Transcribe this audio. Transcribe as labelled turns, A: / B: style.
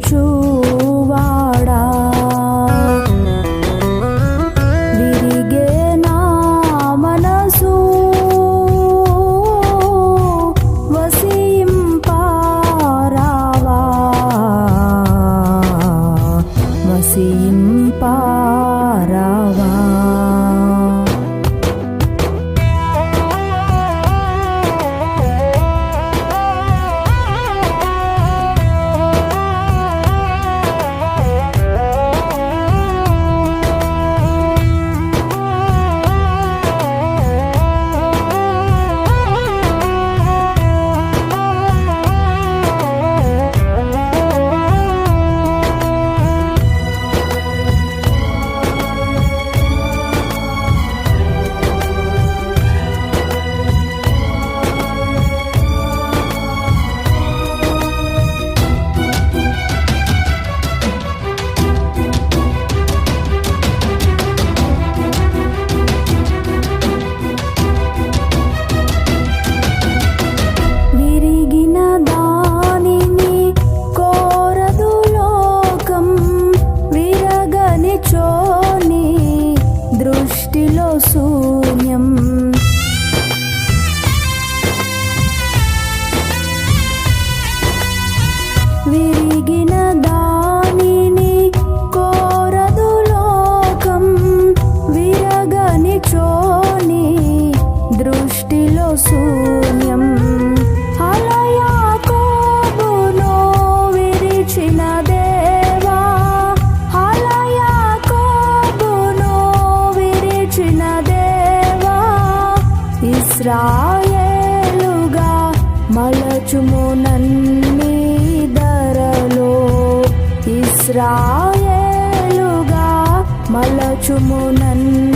A: 住。దృష్టిలో శూన్యం. అలా యాకోబును విరిచిన దేవా. అలా యాకోబును విరిచిన దేవా. ఇస్రాయేలుగా మలచుము నన్ని ధరలో. ఇస్రాయేలుగా మలచుము నన్ను